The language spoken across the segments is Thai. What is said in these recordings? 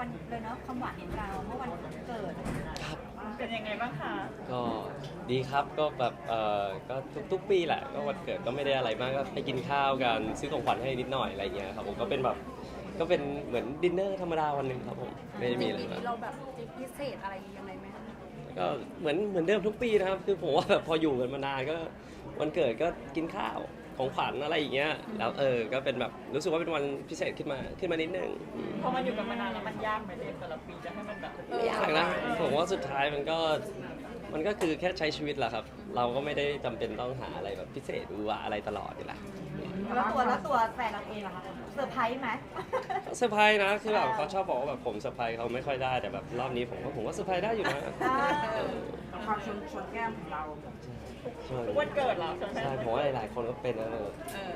วันเลยเนาะความหวานของเราเมื่อวันเกิดครับเป็นยังไงบ้างคะก็ดีครับก็แบบเออก็ทุกทุกปีแหละก็วันเกิดก็ไม่ได้อะไรมากก็ไปกินข้าวกันซื้อของขวัญให้นิดหน่อยอะไรเงี้ยครับผมก็เป็นแบบก็เป็นเหมือนดินเนอร์ธรรมดาวันหนึ่งครับผมไม่ได้มีอะไรปีมากนี้เราแบบพิเศษอะไรยังไงไหมคะก็เหมือนเหมือนเดิมทุกปีนะครับ คือผมว่าแบบพออยู่กันมานานก็วันเกิดก็กินข้าว ของขวัญอะไรอย่างเงี้ยแล้วเออก็เป็นแบบรู้สึกว่าเป็นวันพิเศษขึ้นมาขึ้นมานิดนึงอืมพอมันอยู่กันมานานแล้วมันยากไหมเจมส์แต่ละปีจะให้มันแบบไม่ยากนะผมว่าสุดท้ายมันก็มันก็คือแค่ใช้ชีวิตแหละครับ เราก็ไม่ได้จำเป็นต้องหาอะไรแบบพิเศษหรือว่าอะไรตลอดอยู่แล้ว แล้วตัวแล้วตัวแฟนเราเองอะคะเซอร์ไพรส์ไหม เซอร์ไพรส์นะคือแบบเขาชอบบอกว่าแบบผมเซอร์ไพรส์เขาไม่ค่อยได้แต่แบบรอบนี้ผมก็ผมว่าเซอร์ไพรส์ได้อยู่นะอ่าความชนชนแก้มของเรา ใช่ทุกวันเกิดเหรอใช่ไหม ใช่ผมว่าหลายๆคนก็เป็นนะเออเออ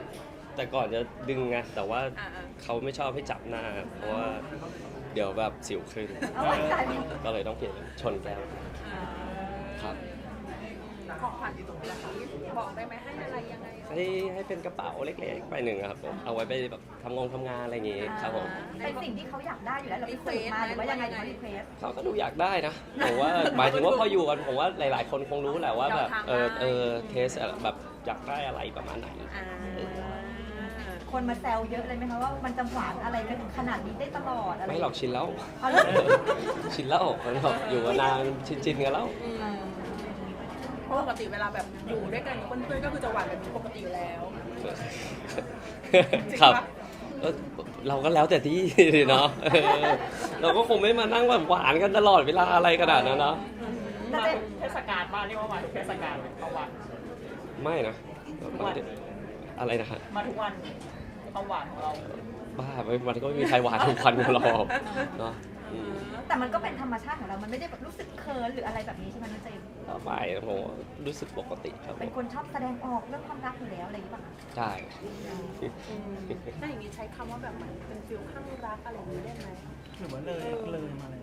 แต่ก่อนจะดึงไงแต่ว่าอ่าเขาไม่ชอบให้จับหน้า เพราะว่าเดี๋ยวแบบสิวขึ้นเอาไว้ใจไหมก็เลยต้องเปลี่ยนเป็นชนแก้วครับ ของขวัญปีนี้บอกได้ไหมให้อะไรยังไงให้ให้เป็นกระเป๋าเล็กๆใบหนึ่งอะครับผมเอาไว้ไปแบบทำงงทำงานอะไรอย่างงี้ครับผมเป็นสิ่งที่เขาอยากได้อยู่แล้วเราไปสืบมาหรือว่ายังไงเขารีเควสเขาก็ดูอยากได้นะผมว่าหมายถึงว่าพออยู่กันผมว่าหลาย ๆ คนคงรู้แหละว่าแบบเออเออเทสแบบอยากได้อะไรประมาณไหนอ่าคนมาแซวเยอะเลยไหมคะว่ามันจะหวานอะไรกันขนาดนี้ได้ตลอดอะไรไม่หรอกชินแล้วเอาเลยชินแล้วมันแบบอยู่มานานชินๆกันแล้วเพ ราะปกติเวลาแบบอยู่ด้วยกันกับเพื่อนๆก็คือจะหวานแบบนี้ปกติอยู่แล้วครับเออเราก็แล้วแต่ที่ ดิเนาะเออเราก็คงไม่มานั่งแบบหวานกันตลอดเวลาอะไรขนาดนั้นเนาะแต่มาเจทุกเทศกาลมาเรียกว่ามาทุกเทศกาลเลยเอาวันไม่นะไม่ได้อะไรนะฮะมาทุกวันเอาหวานของเราบ้าไม่มันก็ไม่มีใครหวานทุกวันกันหรอกเนาะอืม แต่มันก็เป็นธรรมชาติของเรา มันไม่ได้แบบรู้สึกเคินหรืออะไรแบบนี้ใช่ไหมน้องเจมส์ก็ไม่นะผมว่ารู้สึกปกติครับผเป็นมคนชอบแสดงออกเรื่องความรักอยู่แล้วอะไรอย่างนี้ป่ะคะใช่ถ้าอย่างนี้ใช้คำว่าแบบเหมือนเป็นฟิลข้างรักอะไรอย่างนี้ได้ไหมหรือว่าเลยเลยมาเลย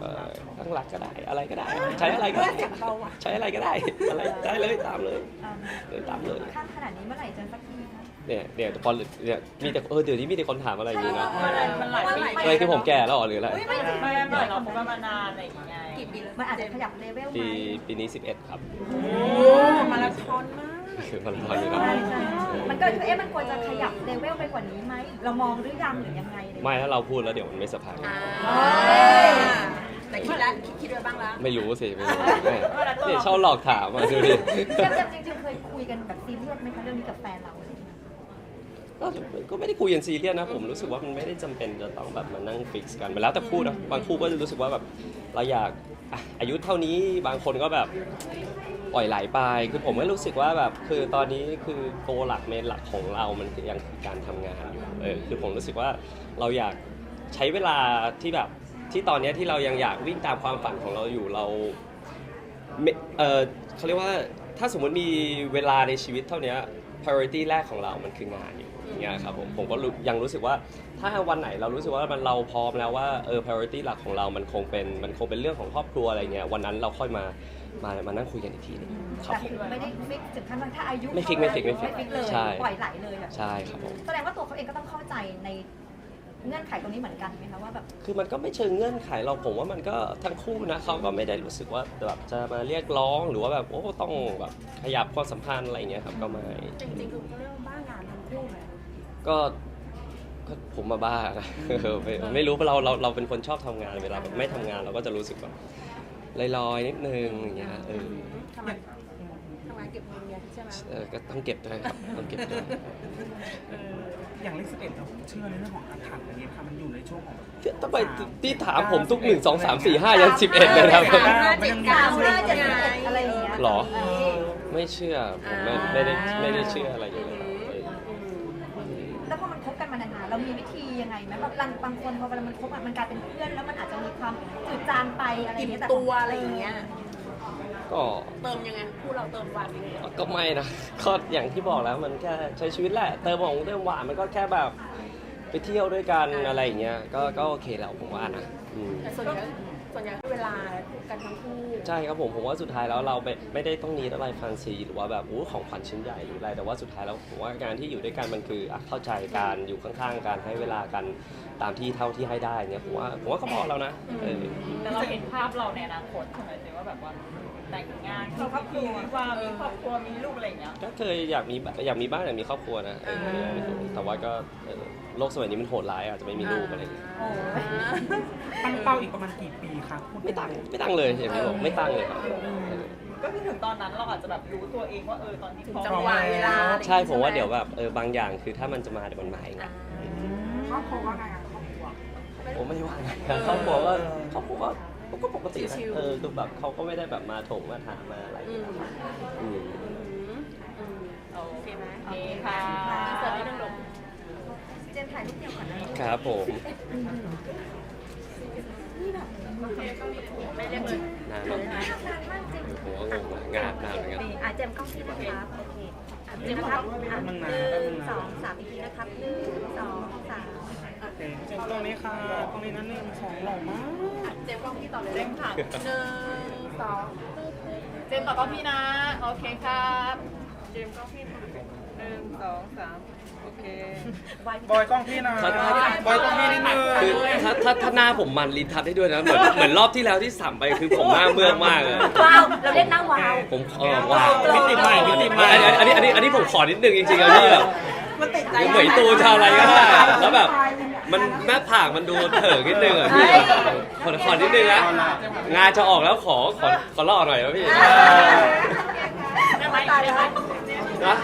เอ่อข้างหลักก็ได้อะไรก็ได้ ใช้อะไรก็ได้เบาอะใช้อะไรก็ได้อะไรได้เลยตามเลยอ่าเลยตามเลย ข้ามขนาดนี้เมื่อไหร่จะสักทีคะ เนี่ยเนี่ยพอเนี่ยมีแต่เออเดี๋ยวนี้มีแต่คนถามอะไรอย่างนี้นะมันมันหลายปีอะไรคือผมแก่แล้วเหรอหรืออะไรอุ๊ยไม่ไม่ไม่ไม่เราคบกันมานานอะไรอย่างเงี้ยกี่ปีแล้วมันอาจจะขยับเลเวลไหมปีปีนี้ 11 ครับโอ้มาราธอนมากคือมันพออยู่แล้วใช่ใช่มันก็คือเอ๊ะมันควรจะขยับเลเวลไปกว่านี้ไหมเรามองหรือยังหรือยังไงเลยไม่ถ้าเราพูดแล้วเดี๋ยวมันไม่สะพายอ่าเฮ้ยแต่คิดแล้วคิดคิดไว้บ้างแล้วไม่รู้สิไม่รู้ไม่เนี่ยชอบหลอกถามมาดูดิเจมส์เจมส์จริงๆเคยคุยกันแบบซีเรียสไหมคะเรื่องนี้กับแฟนเรา ก็ก็ไม่ได้คุยกันซีเรียสนะผมรู้สึกว่ามันไม่ได้จำเป็นจะต้องแบบมานั่งฟิกซ์กันมันแล้วแต่คู่นะบางคู่ก็จะรู้สึกว่าแบบเราอยากอะอายุเท่านี้บางคนก็แบบปล่อยไหลไปคือผมก็รู้สึกว่าแบบคือตอนนี้คือโกหลักเมนหลักของเรามันคือยังคือการทำงานอยู่เออคือผมรู้สึกว่าเราอยากใช้เวลาที่แบบที่ตอนเนี้ยที่เรายังอยากวิ่งตามความฝันของเราอยู่เราไม่เออเขาเรียกว่าถ้าสมมติมีเวลาในชีวิตเท่านี้ priority แรกของเรามันคืองานอยู่อย่าง เงี้ยครับผมผมก็รู้ยังรู้สึกว่าถ้าวันไหนเรารู้สึกว่ามันเราพร้อมแล้วว่าเออ priority หลักของเรามันคงเป็นมันคงเป็นเรื่องของครอบครัวอะไรเงี้ยวันนั้นเราค่อยมามามานั่งคุยกันอีกทีหนึงครับแต่ผมคือไม่ได้ฟิกถึงขั้นว่าถ้าอายุไม่ฟิกไม่ฟิกไม่ฟิกไม่ฟิกเลยใช่ ปล่อยไหลเลยแบบใช่ครับผม แสดงว่าตัวเขาเองก็ต้องเข้าใจในเงื่อนไขตรงนี้เหมือนกันไหมคะว่าแบบ คือมันก็ไม่เชิงเงื่อนไขเราผมว่ามันก็ทั้งคู่นะเขาก็ไม่ได้รู้สึกว่าแบบจะมาเรียกร้องหรือว่าแบบโอ้ต้องแบบขยับความสัมพันธ์อะไรเงี้ยครับก็ไม่ จริงๆคือ ก็ก็ผมมาบ้านะเออไม่ไม่รู้เพราะเราเราเราเป็นคนชอบทำงานเวลาแบบไม่ทำงานเราก็จะรู้สึกแบบลอยๆนิดนึงอย่างเงี้ยเออทำไมทำงานเก็บเงินไงใช่ไหมเออก็ต้องเก็บด้วยครับต้องเก็บด้วยอย่างเลขสิบเอ็ดเราเชื่อในเรื่องของอาถรรพ์อะไรเงี้ยค่ะมันอยู่ในช่วงของ ทำไมพี่ถามผมทุกหนึ่งสองสามสี่ห้ายันสิบเอ็ดเลยนะครับ สามห้าเจ็ดเก้าสามห้าเจ็ดสิบเอ็ดอะไรอย่างเงี้ยหรอเออไม่เชื่อผมไม่ไม่ได้ไม่ได้เชื่ออะไรอยู่แล้วเออ แล้วพอมันคบกันมานานๆเรามีวิธี ยังไงไหมแบบบางบางคนพอเวลามันคบอะมันกลายเป็นเพื่อนแล้วมันอาจจะมีความจืดจางไปอะไรอย่างเงี้ยอิ่มตัวอะไรอย่างเงี้ย ก็เติมยังไงคู่เราเติมหวานยังไงก็ไม่นะก็อย่างที่บอกแล้วมันแค่ใช้ชีวิตแหละ เติมของเติมหวานมันก็แค่แบบ ไปเที่ยวด้วยกันอะไรอย่างเงี้ยก็ก็โอเคแล้วผมว่านะอืม แต่ส่วนใหญ่ส่วนใหญ่เวลากันทั้งคู่ใช่ครับผมผมว่าสุดท้ายแล้วเราไม่ไม่ได้ต้องนีอะไรแฟนซีหรือว่าแบบอู้ของขวัญชิ้นใหญ่หรืออะไรแต่ว่าสุดท้ายแล้วผมว่าการที่อยู่ด้วยกันมันคืออะเข้าใจกันอยู่ข้างๆกันให้เวลากันตามที่เท่าที่ให้ได้เนี่ยผมว่าผมว่าก็พอแล้วนะเออแต่เราเห็นภาพเราในอนาคตใช่ไหมเจ๊ว่าแบบว่าแต่งงานมีครอบครัวว่ามีครอบครัวมีลูกอะไรอย่างเงี้ย ก็เคยอยากมีอยากมีบ้านอยากมีครอบครัวนะเออแต่ว่าก็เออโลกสมัยนี้มันโหดร้ายอาจจะไม่มีลูกอะไรอย่างเงี้ยโอ้ยตั้งเป้าอีกประมาณกี่ปีครับพูดไม่ตั้งไม่ตั้งเลยอย่างที่บอกไม่ตั้งเลยครับเออก็คือถึงตอนนั้นเราอาจจะแบบรู้ตัวเองว่าเออตอนนี้พร้อมจังหวะเวลาใช่ผมว่าเดี๋ยวแบบเออบางอย่างคือถ้ามันจะมาเดี๋ยวมันมาเองอะครอบครัวว่าไงอะครอบครัวผมไม่ว่าไงครอบครัวก็ครอบครัวก็ก็ปกตินะชิวๆเออคือแบบเขาก็ไม่ได้แบบมาถงมาถามมาอะไรอืมอืมโอเคไหมโอเคค่ะเสิร์ฟนิดนึงลูกเจมส์ ถ่ายรูปเดียวก่อนนะครับผมไม่เรียกเลยนานมากนานมากจริงผมก็งงนะงานนานเหมือนกันนี่อะเจมส์กล้องที่นะครับโอเคอะเจมส์นะครับอะหนึ่งสองสามอีกทีนะครับหนึ่งสองสามโอเคเจมส์ตรงนี้ค่ะตรงนี้นั่นหนึ่งสองหล่อมากเจมส์กล้องพี่ต่อเลยเจมส์ค่ะหนึ่งสองเจมส์ต่อก็พี่นะ โอเคครับ เจมส์กล้องพี่หนึ่งสองสามโอ เคไว้บอยกล้องพี่นะบอยกล้องพี่นิดนึงคือถ้าถ้าถ้าหน้าผมมันลินทับได้ด้วยนะ เหมือนเหมือนรอบที่แล้วที่สัมไปคือผมหน้าเมือกมากเลยว้าว เราเรียกหน้าวาว ผมเออว้าวมิติใหม่มิติใหม่ อันนี้อันนี้อันนี้อันนี้ผมขอนิดนึงจริงๆอะพี่แบบ มันติดใจเหมยตูชาวอะไรก็ได้อะแล้วแบบ มันหน้าผากมันดูเถิงนิดนึงอะพี่ขอขอนิดนึงนะงานจะออกแล้วขอขอขอล่อหน่อยนะพี่ไม่ตายเลยนะ